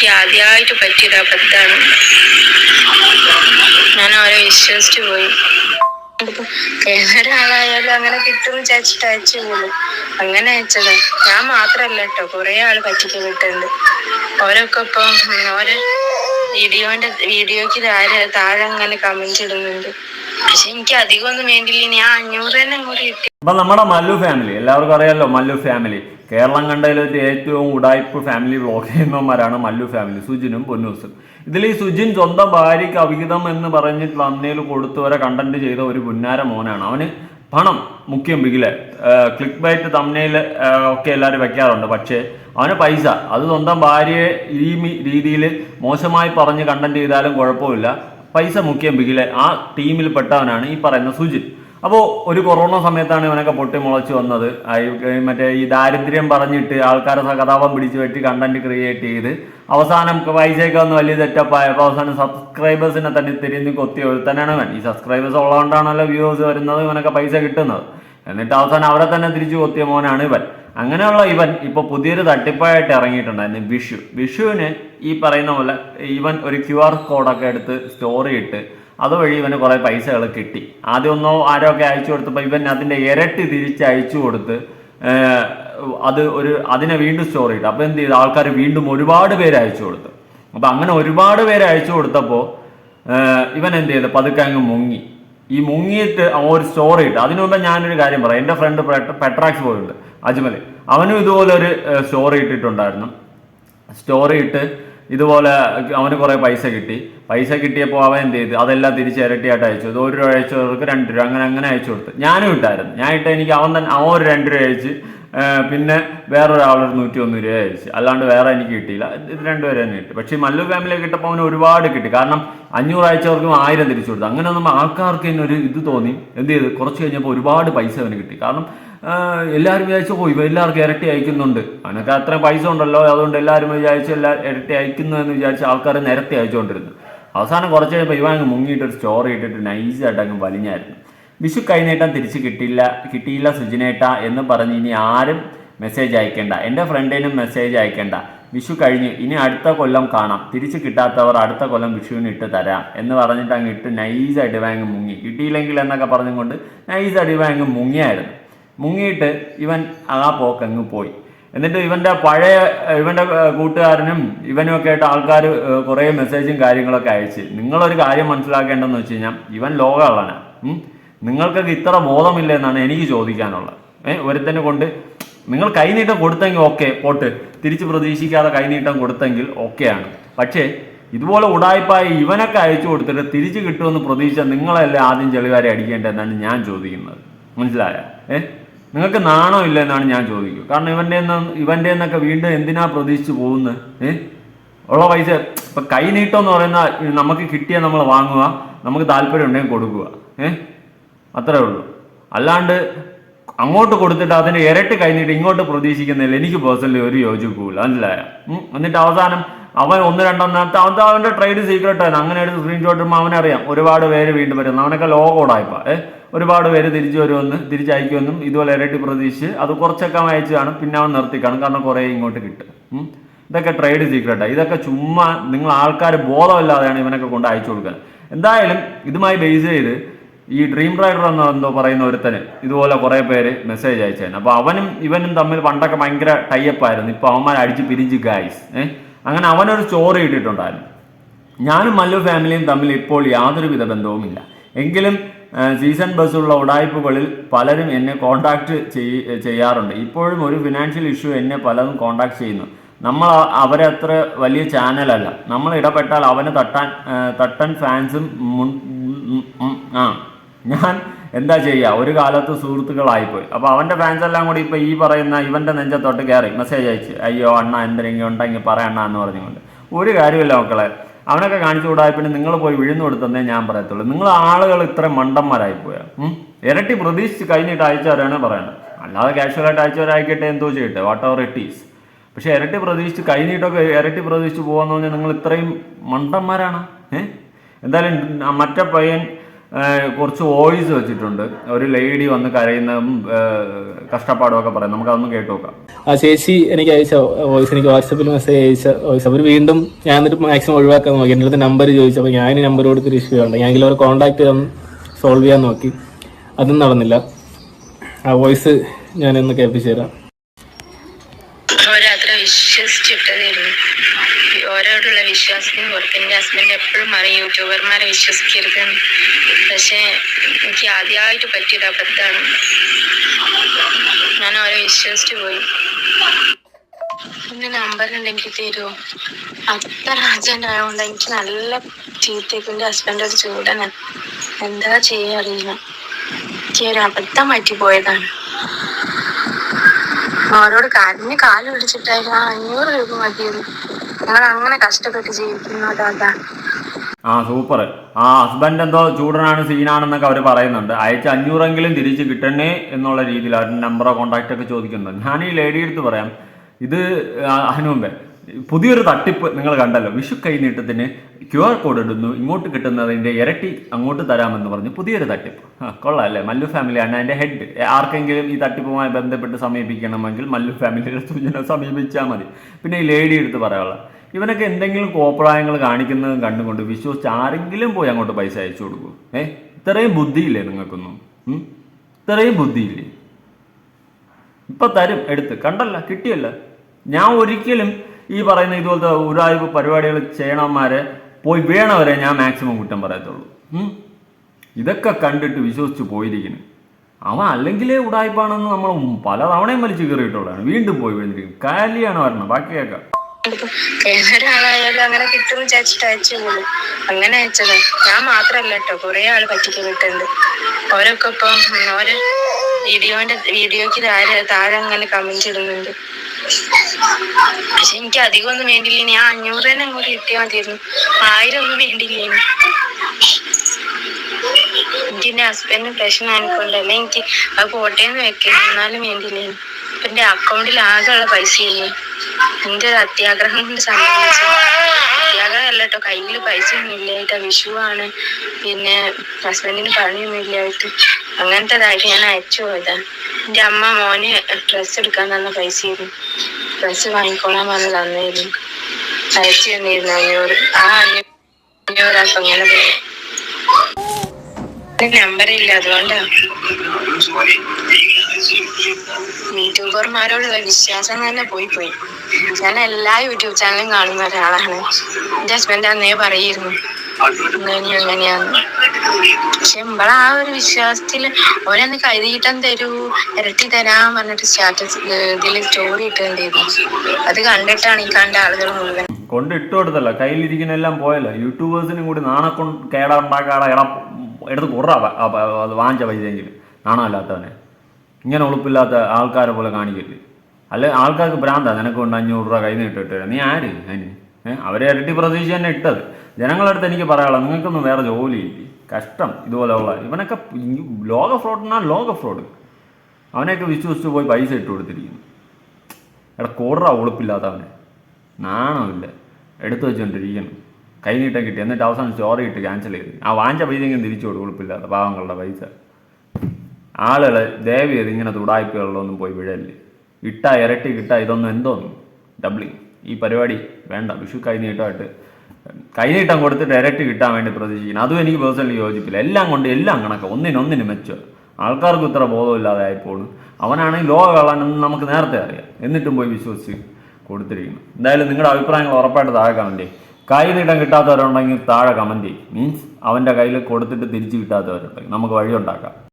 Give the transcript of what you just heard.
എനിക്ക് ആദ്യമായിട്ട് പറ്റിയത് അബദ്ധാണ് ഞാൻ അവരെ വിശ്വസിച്ചു പോയി. ഒരാളായാലും അങ്ങനെ കിട്ടും വിചാരിച്ചിട്ട് അയച്ചു പോകും അങ്ങനെ അയച്ചത്. ഞാൻ മാത്രല്ല കേട്ടോ കുറെ ആൾ കിട്ടുന്നുണ്ട് ഓരൊക്കെ ഇപ്പൊ ഓരോ വീഡിയോന്റെ വീഡിയോക്ക് താഴെ താഴെ അങ്ങനെ കമന്റ് ഇടുന്നുണ്ട്. പക്ഷെ എനിക്ക് അധികം ഒന്നും വേണ്ടില്ല. ഞാൻ അഞ്ഞൂറ് തന്നെ അങ്ങോട്ട് കിട്ടി. അപ്പൊ നമ്മുടെ മല്ലു ഫാമിലി എല്ലാവർക്കും അറിയാമല്ലോ മല്ലു ഫാമിലി കേരളം കണ്ടതിൽ ഏറ്റവും ഉടായ്പ് ഫാമിലി വ്ളോഗ് ചെയ്യുന്നവന്മാരാണ് മല്ലു ഫാമിലി സുജിനും പൊന്നൂസും. ഇതിൽ ഈ സുജിൻ സ്വന്തം ഭാര്യയ്ക്ക് അവിഹിതം എന്ന് പറഞ്ഞിട്ട് കൊടുത്തു കൊടുത്തവരെ കണ്ടന്റ് ചെയ്ത ഒരു പുന്നാര മോനാണ്. അവന് പണം മുഖ്യം ബിഗിൽ ക്ലിക്ക് ബൈറ്റ് തമ്മിൽ ഒക്കെ എല്ലാവരും വെക്കാറുണ്ട്. പക്ഷേ അവന് പൈസ. അത് സ്വന്തം ഭാര്യയെ ഈ രീതിയിൽ മോശമായി പറഞ്ഞ് കണ്ടന്റ് ചെയ്താലും കുഴപ്പമില്ല. പൈസ മുഖ്യം ബിഗിലെ ആ ടീമിൽ പെട്ടവനാണ് ഈ പറയുന്ന സുജിൻ. അപ്പോൾ ഒരു കൊറോണ സമയത്താണ് ഇവനൊക്കെ പൊട്ടി മുളച്ച് വന്നത് മറ്റേ ഈ ദാരിദ്ര്യം പറഞ്ഞിട്ട് ആൾക്കാരെ സഹതാപം പിടിച്ചു വെട്ടി കണ്ടന്റ് ക്രിയേറ്റ് ചെയ്ത് അവസാനം പൈസയൊക്കെ വലിയ സെറ്റപ്പ് ആയപ്പോൾ അവസാനം സബ്സ്ക്രൈബേഴ്സിനെ തന്നെ തിരിഞ്ഞ് കൊത്തി ഒരുത്തനാണ് ഇവൻ. ഈ സബ്സ്ക്രൈബേഴ്സ് ഉള്ളതുകൊണ്ടാണല്ലോ വ്യൂവേഴ്സ് വരുന്നത് ഇവനൊക്കെ പൈസ കിട്ടുന്നത്. എന്നിട്ട് അവസാനം അവരെ തന്നെ തിരിച്ചു കൊത്തിയ മോനാണ് ഇവൻ. അങ്ങനെയുള്ള ഇവൻ ഇപ്പോൾ പുതിയൊരു തട്ടിപ്പായിട്ട് ഇറങ്ങിയിട്ടുണ്ടായിരുന്നു വിഷു. വിഷുവിന് ഈ പറയുന്ന പോലെ ഇവൻ ഒരു ക്യു ആർ കോഡൊക്കെ എടുത്ത് സ്റ്റോറി ഇട്ട് അതുവഴി ഇവന് കുറേ പൈസകൾ കിട്ടി. ആദ്യം ഒന്നോ ആരോ അയച്ചു കൊടുത്തപ്പോൾ ഇവൻ അതിന്റെ ഇരട്ടി തിരിച്ച് അയച്ചു കൊടുത്ത് അത് ഒരു അതിനെ വീണ്ടും സ്റ്റോർ ചെയ്തു. അപ്പോൾ എന്ത് ചെയ്തു? ആൾക്കാർ വീണ്ടും ഒരുപാട് പേര് അയച്ചു കൊടുത്തു. അപ്പോൾ അങ്ങനെ ഒരുപാട് പേര് അയച്ചു കൊടുത്തപ്പോൾ ഇവൻ എന്ത് ചെയ്തു? പതുക്കെ അങ്ങ് മുങ്ങി. ഈ മുങ്ങിയിട്ട് ഒരു സ്റ്റോറി ഇട്ട് അതിനു മുമ്പ് ഞാനൊരു കാര്യം പറയാം. എന്റെ ഫ്രണ്ട് പെട്രാക്സ് പോയിട്ടുണ്ട് അജ്മൽ അവനും ഇതുപോലെ ഒരു സ്റ്റോറി ഇട്ടിട്ടുണ്ടായിരുന്നു സ്റ്റോറി ഇട്ട് ഇതുപോലെ അവന് കുറേ പൈസ കിട്ടി. പൈസ കിട്ടിയപ്പോൾ അവൻ എന്ത് ചെയ്ത്? അതെല്ലാം തിരിച്ച് ഇരട്ടിയായിട്ട് അയച്ചു. ഇത് ഒരു രൂപ അയച്ചവർക്ക് രണ്ട് രൂപ. അങ്ങനെ അങ്ങനെ അയച്ചു കൊടുത്തു. ഞാനും ഇട്ടായിരുന്നു. ഞാൻ ഇട്ട് എനിക്ക് അവൻ തന്നെ അവൻ ഒരു രണ്ട് രൂപ അയച്ച് പിന്നെ വേറൊരാളൊരു നൂറ്റി ഒന്ന് രൂപ അയച്ചു. അല്ലാണ്ട് വേറെ എനിക്ക് കിട്ടിയില്ല. ഇത് രണ്ടുപേരെ തന്നെ കിട്ടി പക്ഷേ മല്ലു ഫാമിലി കിട്ടപ്പോൾ അവന് ഒരുപാട് കിട്ടി. കാരണം അഞ്ഞൂറ് അയച്ചവർക്കും ആയിരം തിരിച്ചു കൊടുത്തു. അങ്ങനെ നമ്മൾ ആൾക്കാർക്ക് തന്നെ ഒരു ഇത് തോന്നി. എന്ത് ചെയ്ത്? കുറച്ച് കഴിഞ്ഞപ്പോൾ ഒരുപാട് പൈസ അവന് കിട്ടി. കാരണം എല്ലാവരും വിചാരിച്ചു ഓ ഇവ എല്ലാവർക്കും ഇരട്ടി അയക്കുന്നുണ്ട്. അവനൊക്കെ അത്ര പൈസ ഉണ്ടല്ലോ. അതുകൊണ്ട് എല്ലാവരും വിചാരിച്ച് എല്ലാ ഇരട്ടി അയക്കുന്നു എന്ന് വിചാരിച്ച് ആൾക്കാർ നിരത്തി അയച്ചുകൊണ്ടിരുന്നു. അവസാനം കുറച്ച് കഴിയുമ്പോൾ ഇവ അങ്ങ് മുങ്ങിയിട്ട് ഒരു സ്റ്റോറി ഇട്ടിട്ട് നൈസായിട്ട് അങ്ങ് വലിഞ്ഞായിരുന്നു. വിഷു കൈനേട്ടം തിരിച്ച് കിട്ടിയില്ല കിട്ടിയില്ല സുജിനേട്ട എന്ന് പറഞ്ഞ് ഇനി ആരും മെസ്സേജ് അയക്കേണ്ട. എന്റെ ഫ്രണ്ടിനും മെസ്സേജ് അയക്കേണ്ട. വിഷു കഴിഞ്ഞ് ഇനി അടുത്ത കൊല്ലം കാണാം. തിരിച്ച് കിട്ടാത്തവർ അടുത്ത കൊല്ലം വിഷുവിന് ഇട്ട് തരാം. എന്ന് പറഞ്ഞിട്ട് അങ്ങ് ഇട്ട് നൈസായിട്ട് അങ്ങ് മുങ്ങി. കിട്ടിയില്ലെങ്കിൽ എന്നൊക്കെ പറഞ്ഞുകൊണ്ട് നൈസായിട്ട് ഇവ അങ്ങ് മുങ്ങിയായിരുന്നു. മുങ്ങിയിട്ട് ഇവൻ ആ പോക്കങ്ങ് പോയി. എന്നിട്ട് ഇവന്റെ പഴയ ഇവന്റെ കൂട്ടുകാരനും ഇവനും ഒക്കെ ആയിട്ട് ആൾക്കാർ കുറേ മെസ്സേജും കാര്യങ്ങളൊക്കെ അയച്ച്. നിങ്ങളൊരു കാര്യം മനസ്സിലാക്കേണ്ടതെന്ന് വെച്ച് കഴിഞ്ഞാൽ ഇവൻ ലോകമുള്ളവനാണ്. നിങ്ങൾക്കൊക്കെ ഇത്ര ബോധമില്ല എന്നാണ് എനിക്ക് ചോദിക്കാനുള്ളത്. ഏഹ് ഒരുത്തനെ കൊണ്ട് നിങ്ങൾ കൈനീട്ടം കൊടുത്തെങ്കിൽ ഓക്കെ പോട്ട്. തിരിച്ച് പ്രതീക്ഷിക്കാതെ കൈനീട്ടം കൊടുത്തെങ്കിൽ ഓക്കെയാണ് പക്ഷേ ഇതുപോലെ ഉടായ്പായി ഇവനൊക്കെ അയച്ചു കൊടുത്തിട്ട് തിരിച്ച് കിട്ടുമെന്ന് പ്രതീക്ഷിച്ച നിങ്ങളല്ലേ ആദ്യം ചെളികാരെ അടിക്കേണ്ടതെന്നാണ് ഞാൻ ചോദിക്കുന്നത്. മനസ്സിലായ? ഏ? നിങ്ങൾക്ക് നാണോ ഇല്ല എന്നാണ് ഞാൻ ചോദിക്കുക. കാരണം ഇവന്റെ ഇവന്റെ എന്നൊക്കെ വീണ്ടും എന്തിനാ പ്രതീക്ഷിച്ച് പോകുന്നത്? ഏ? ഉള്ള പൈസ ഇപ്പം കൈ നീട്ടം എന്ന് പറയുന്ന നമുക്ക് കിട്ടിയ നമ്മൾ വാങ്ങുക നമുക്ക് താല്പര്യം ഉണ്ടെങ്കിൽ കൊടുക്കുക. ഏ? അത്രേ ഉള്ളൂ. അല്ലാണ്ട് അങ്ങോട്ട് കൊടുത്തിട്ട് അതിന് ഇരട്ടി കഴിഞ്ഞിട്ട് ഇങ്ങോട്ട് പ്രതീക്ഷിക്കുന്നില്ല. എനിക്ക് പേഴ്സണലി ഒരു യോജിപ്പില്ല മനസ്സിലായ? എന്നിട്ട് അവസാനം അവൻ ഒന്ന് രണ്ടെണ്ണത്തെ അവൻ അവന്റെ ട്രേഡ് സീക്രട്ട് ആയിരുന്നു. അങ്ങനെ എടുത്ത് സ്ക്രീൻഷോട്ട് ഇടുമ്പോൾ അവനറിയാം. ഒരുപാട് പേര് വീണ്ടും വരുന്നു അവനൊക്കെ ലോകോടായിപ്പ ഏഹ് ഒരുപാട് പേര് തിരിച്ചു വരുമെന്ന് തിരിച്ചയക്കുമെന്നും ഇതുപോലെ ഇരട്ടി പ്രതീക്ഷിച്ച് അത് കുറച്ചൊക്കെ അവൻ അയച്ചു കാണും. പിന്നെ അവൻ നിർത്തിക്കാണ് കാണും. കാരണം കുറേ ഇങ്ങോട്ട് കിട്ടും. ഇതൊക്കെ ട്രേഡ് സീക്രട്ടാണ് ഇതൊക്കെ ചുമ്മാ നിങ്ങൾ ആൾക്കാർ ബോധമില്ലാതെയാണ് ഇവനൊക്കെ കൊണ്ട് അയച്ചു കൊടുക്കുന്നത് എന്തായാലും ഇതുമായി ബേസ് ചെയ്ത് ഈ ഡ്രീം റൈഡർ എന്ന് എന്തോ പറയുന്ന ഒരുത്തന് ഇതുപോലെ കുറേ പേര് മെസ്സേജ് അയച്ചായിരുന്നു അപ്പോൾ അവനും ഇവനും തമ്മിൽ പണ്ടൊക്കെ ഭയങ്കര ടൈപ്പ് ആയിരുന്നു. ഇപ്പോൾ അവന്മാർ അടിച്ച് പിരിഞ്ച് ഗായ്സ് ഏഹ് അങ്ങനെ അവനൊരു സ്റ്റോറി ഇട്ടിട്ടുണ്ടായിരുന്നു. ഞാനും മല്ലു ഫാമിലിയും തമ്മിൽ ഇപ്പോൾ യാതൊരുവിധ ബന്ധവുമില്ല. എങ്കിലും സീസൺ ബസ്സുള്ള ഉടായ്പകളിൽ പലരും എന്നെ കോണ്ടാക്ട് ചെയ്യാറുണ്ട്. ഇപ്പോഴും ഒരു ഫിനാൻഷ്യൽ ഇഷ്യൂ എന്നെ പലതും കോണ്ടാക്ട് ചെയ്യുന്നു. നമ്മൾ അവരെ അത്ര വലിയ ചാനലല്ല. നമ്മൾ ഇടപെട്ടാൽ അവന് തട്ടാൻ തട്ടൻ ഫാൻസും ആ ഞാൻ എന്താ ചെയ്യുക ഒരു കാലത്ത് സുഹൃത്തുക്കളായിപ്പോയി. അപ്പോൾ അവന്റെ ഫാൻസ് എല്ലാം കൂടി ഇപ്പോൾ ഈ പറയുന്ന ഇവന്റെ നെഞ്ചത്തോട്ട് കയറി മെസ്സേജ് അയച്ച് അയ്യോ അണ്ണ എന്തെങ്കിലും ഉണ്ടെങ്കിൽ പറയണ്ണ എന്ന് പറഞ്ഞുകൊണ്ട്. ഒരു കാര്യമില്ല മക്കളെ. അവനൊക്കെ കാണിച്ചു കൂടായി പിന്നെ നിങ്ങൾ പോയി വിഴുന്നു കൊടുത്തതേ ഞാൻ പറയത്തുള്ളൂ. നിങ്ങൾ ആളുകൾ ഇത്ര മണ്ടന്മാരായി പോയാ. ഉം? ഇരട്ടി പ്രതീക്ഷിച്ച് കഴിഞ്ഞിട്ട് അയച്ചവരാണ് പറയുന്നത് അല്ലാതെ കാഷ്വലായിട്ട് അയച്ചവരായിക്കട്ടെ എന്തോ ചെയ്യട്ടെ. വാട്ട് എവർ ഇറ്റ് ഈസ് പക്ഷേ ഇരട്ടി പ്രതീക്ഷിച്ച് കഴിഞ്ഞിട്ടൊക്കെ ഇരട്ടി പ്രതീക്ഷിച്ച് പോകാന്ന് പറഞ്ഞാൽ നിങ്ങൾ ഇത്രയും മണ്ടന്മാരാണ്. ഏഹ് എന്തായാലും മറ്റേ പയ്യൻ കുറച്ച് വോയിസ് വെച്ചിട്ടുണ്ട്. ഒരു ലേഡി വന്ന് കരയുന്ന കഷ്ടപ്പാടൊക്കെ കഷ്ടപ്പാടും ഒക്കെ പറയും നമുക്ക് അതൊന്ന് കേട്ടു നോക്കാം. ആ ചേച്ചി എനിക്ക് അയച്ച വോയിസ് എനിക്ക് വാട്സപ്പിൽ മെസ്സേജ് അയച്ച വോയിസ്. അവർ വീണ്ടും ഞാൻ എന്നിട്ട് മാക്സിമം ഒഴിവാക്കാൻ നോക്കി. എന്റെ അടുത്ത് നമ്പർ ചോദിച്ചു. അപ്പോൾ ഞാൻ നമ്പർ കൊടുത്തൊരു ഇഷ്യൂ ഉണ്ട് ഞാൻ അവർ കോൺടാക്ട് ചെയ്യാൻ സോൾവ് ചെയ്യാൻ നോക്കി. അതും നടന്നില്ല. ആ വോയിസ് ഞാൻ ഒന്ന് കേൾപ്പിച്ചു തരാം. ഓരോരുത്തരെ വിശ്വസിച്ചിട്ടതായിരുന്നു ഓരോടുള്ള വിശ്വാസത്തിന് പുറത്ത് ഹസ്ബൻഡ് എപ്പോഴും പറയും യൂട്യൂബർമാരെ വിശ്വസിക്കരുതെന്ന്. പക്ഷെ എനിക്ക് ആദ്യമായിട്ട് പറ്റിയത് അബദ്ധമാണ്. ഞാൻ അവരെ വിശ്വസിച്ചു പോയി. എന്റെ നമ്പർ ഉണ്ടെങ്കിൽ തരുമോ അത്ര അർജന്റ് ആയതുകൊണ്ട് എനിക്ക് നല്ല ചീത്തയ്ക്ക് എന്റെ ഹസ്ബൻഡ് ഒരു ചൂടന. എന്താ ചെയ്യാ അറിയില്ല. എനിക്ക് ഒരു അബദ്ധം പറ്റിപ്പോയതാണ്. അവരോട് കരഞ്ഞ് കാൽ പിടിച്ചിട്ടായിരുന്നു ആ അഞ്ഞൂറ് രൂപ മതിയത് ഞങ്ങൾ അങ്ങനെ കഷ്ടപ്പെട്ട് ജീവിക്കുന്നത്. അതാ ആ സൂപ്പർ. ആ ഹസ്ബൻഡ് എന്തോ ചൂടനാണ് സീനാണെന്നൊക്കെ അവർ പറയുന്നുണ്ട്. അയച്ച അഞ്ഞൂറെങ്കിലും തിരിച്ച് കിട്ടണേ എന്നുള്ള രീതിയിൽ അവരുടെ നമ്പറോ കോൺടാക്റ്റ് ഒക്കെ ചോദിക്കുന്നുണ്ട്. ഞാൻ ഈ ലേഡി എടുത്ത് പറയാം. ഇത് അതിനു പുതിയൊരു തട്ടിപ്പ് നിങ്ങൾ കണ്ടല്ലോ. വിഷു കൈനീട്ടത്തിന് ക്യു ആർ കോഡ് ഇടുന്നു. ഇങ്ങോട്ട് കിട്ടുന്നതിന്റെ ഇരട്ടി അങ്ങോട്ട് തരാമെന്ന് പറഞ്ഞു. പുതിയൊരു തട്ടിപ്പ്. കൊള്ളാം അല്ലേ? മല്ലു ഫാമിലിയാണ് അതിന്റെ ഹെഡ് ആർക്കെങ്കിലും ഈ തട്ടിപ്പുമായി ബന്ധപ്പെട്ട് സമീപിക്കണമെങ്കിൽ മല്ലു ഫാമിലിയുടെ സൂചന സമീപിച്ചാൽ മതി. പിന്നെ ഈ ലേഡി എടുത്ത് പറയാനുള്ള ഇവനൊക്കെ എന്തെങ്കിലും കോപ്രായങ്ങൾ കാണിക്കുന്നതും കണ്ടുകൊണ്ട് വിശ്വസിച്ച് ആരെങ്കിലും പോയി അങ്ങോട്ട് പൈസ അയച്ചു കൊടുക്കൂ. ഏ? ഇത്രയും ബുദ്ധിയില്ലേ നിങ്ങൾക്കൊന്നും? ഇത്രയും ബുദ്ധിയില്ലേ? ഇപ്പൊ തരും. എടുത്ത്. കണ്ടല്ല? കിട്ടിയല്ല. ഞാൻ ഒരിക്കലും ഈ പറയുന്ന ഇതുപോലത്തെ ഉരായ്പ പരിപാടികൾ ചെയ്യണന്മാരെ പോയി വീണവരെ ഞാൻ മാക്സിമം കുറ്റം പറയത്തുള്ളൂ. ഇതൊക്കെ കണ്ടിട്ട് വിശ്വസിച്ച് പോയിരിക്കുന്നു. അവൻ അല്ലെങ്കിലേ ഉടായ്പാണെന്ന് നമ്മൾ പല തവണയും വലിച്ചു കയറിയിട്ടുള്ളതാണ് വീണ്ടും പോയി വീണിരിക്കും കാലിയാണ് വരണം. ബാക്കി കേൾക്കാം. ഒരാളായാലും അങ്ങനെ കിട്ടും വിചാരിച്ചിട്ട് അയച്ചു പോകും അങ്ങനെ അയച്ചത്. ഞാൻ മാത്രല്ല കേട്ടോ കുറെ ആൾ പറ്റിക്കുന്നുണ്ട് അവരൊക്കെ ഇപ്പം ഓരോ വീഡിയോന്റെ വീഡിയോക്ക് താഴെ താഴെ അങ്ങനെ കമന്റ് ഇടുന്നുണ്ട്. പക്ഷെ എനിക്ക് അധികം ഒന്നും വേണ്ടില്ല ഞാൻ അഞ്ഞൂറ് തന്നെ അങ്ങോട്ട് കിട്ടിയാൽ മതിയായിരുന്നു. ആയിരം ഒന്നും വേണ്ടില്ല എനിക്ക് എന്റെ ഹസ്ബൻഡിന് പ്രശ്നം ആയിക്കൊണ്ടല്ലേ എനിക്ക് അത് കോട്ടയം വെക്കണം. എന്നാലും വേണ്ടില്ല എന്റെ അക്കൗണ്ടിൽ ആകെയുള്ള പൈസയില്ലേ എന്റെ ഒരു അത്യാഗ്രഹം കൊണ്ട് സംഭവിച്ചു അത്യാഗ്രഹം അല്ല കേട്ടോ കയ്യിൽ പൈസ ഒന്നും ഇല്ലായിട്ട് വിഷുവാണ്. പിന്നെ ഹസ്ബൻഡിന് പണിയൊന്നും ഇല്ലായിട്ട്. അങ്ങനത്തേതായിട്ട് ഞാൻ അയച്ചു പോയതാ. എന്റെ അമ്മ മോന് ഡ്രസ്സ് എടുക്കാൻ തന്ന പൈസയായിരുന്നു ഡ്രസ്സ് വാങ്ങിക്കോളാൻ പറഞ്ഞ് തന്നായിരുന്നു അയച്ചു തന്നിരുന്നു അഞ്ഞൂറ്. ആ അഞ്ഞൂറ് അപ്പൊ ഇങ്ങനെ പോയി. നമ്പർ ഇല്ല അതുകൊണ്ടാ. യൂട്യൂബർമാരോടുള്ള വിശ്വാസം തന്നെ പോയി പോയി. ഞാൻ എല്ലാ യൂട്യൂബ് ചാനലും കാണുന്ന ഒരാളാണ്. എന്റെ ഹസ്ബൻഡ് അന്നേ പറയായിരുന്നു ഇങ്ങനെ പക്ഷെ നമ്മളെ ആ ഒരു വിശ്വാസത്തിൽ ഓരോന്ന് കഴുതിയിട്ടും തരൂ ഇരട്ടി തരാൻ പറഞ്ഞിട്ട് സ്റ്റാറ്റസ് ഇതിൽ സ്റ്റോറി ഇട്ടുണ്ടായിരുന്നു അത് കണ്ടിട്ടാണ് ഈ കണ്ട ആളുകൾ മുഴുവൻ. കൊണ്ട് ഇട്ട് കൊടുത്തല്ല. കയ്യിലിരിക്കുന്ന എല്ലാം പോയല്ലോ. യൂട്യൂബേഴ്സിനും കൂടി നാണക്കൊണ്ട് കേടാണ്ടാക്കാടാ ഇട എടുത്ത് കുറ വാങ്ങിച്ച പൈസയെങ്കിലും. നാണമല്ലാത്തവനെ. ഇങ്ങനെ ഉളുപ്പില്ലാത്ത ആൾക്കാരെ പോലെ കാണിക്കരുത് അല്ലെ ആൾക്കാർക്ക് ഭ്രാന്താ നിനക്ക് കൊണ്ട് അഞ്ഞൂറ് രൂപ കൈ നീട്ടിട്ട് നീ ആര്? അതിന്. അവരെ ഇരട്ടി പ്രതീക്ഷ തന്നെ ഇട്ടത്. ജനങ്ങളടുത്ത് എനിക്ക് പറയാനുള്ള നിങ്ങൾക്കൊന്നും വേറെ ജോലിയില്ലേ? കഷ്ടം ഇതുപോലെയുള്ള ഇവനൊക്കെ ലോക ഫ്രോഡിനാ ലോക ഫ്രോഡ്. അവനെയൊക്കെ വിശ്വസിച്ച് പോയി പൈസ ഇട്ട് കൊടുത്തിരിക്കുന്നു. എടാ കൂറ ഉളുപ്പില്ലാത്തവനെ. നാണമില്ല എടുത്തു വെച്ചുകൊണ്ടിരിക്കുന്നു കൈ നീട്ടം കിട്ടി. എന്നിട്ട് അവസാനം സ്റ്റോറി ഇട്ട് ക്യാൻസൽ ചെയ്തു. ആ വാങ്ങിച്ച പൈസ എങ്കിലും തിരിച്ചു കൊടുക്കും ഉളുപ്പില്ലാത്ത പാവങ്ങളുടെ പൈസ. ആളുകൾ ദയവ് ഇങ്ങനെ തുടായ്പകളിലൊന്നും പോയി വിഴല്ലേ ഇട്ട ഇരട്ടി കിട്ട ഇതൊന്നും എന്തോന്നും? ഡബ്ലിങ് ഈ പരിപാടി വേണ്ട. വിഷു കൈനീട്ടമായിട്ട് കൈനീട്ടം കൊടുത്തിട്ട് ഇരട്ടി കിട്ടാൻ വേണ്ടി പ്രതീക്ഷിക്കണം അതും എനിക്ക് പേഴ്സണലി യോജിപ്പില്ല. എല്ലാം കൊണ്ട് എല്ലാം കണക്ക്. ഒന്നിനൊന്നിന് മെച്ചം. ആൾക്കാർക്ക് ഇത്ര ബോധമില്ലാതെ ആയിപ്പോഴും അവനാണെങ്കിൽ ലോക കള്ളാനെന്ന് നമുക്ക് നേരത്തെ അറിയാം. എന്നിട്ടും പോയി വിശ്വസിച്ച് കൊടുത്തിരിക്കുന്നു. എന്തായാലും നിങ്ങളുടെ അഭിപ്രായങ്ങൾ ഉറപ്പായിട്ട് താഴെ കമന്റ് കൈ കിട്ടാത്തവരുണ്ടെങ്കിൽ താഴെ കമന്റ് ചെയ്യും. മീൻസ് അവന്റെ കയ്യിൽ കൊടുത്തിട്ട് തിരിച്ച് കിട്ടാത്തവരുണ്ടെങ്കിൽ നമുക്ക് വഴി ഉണ്ടാക്കാം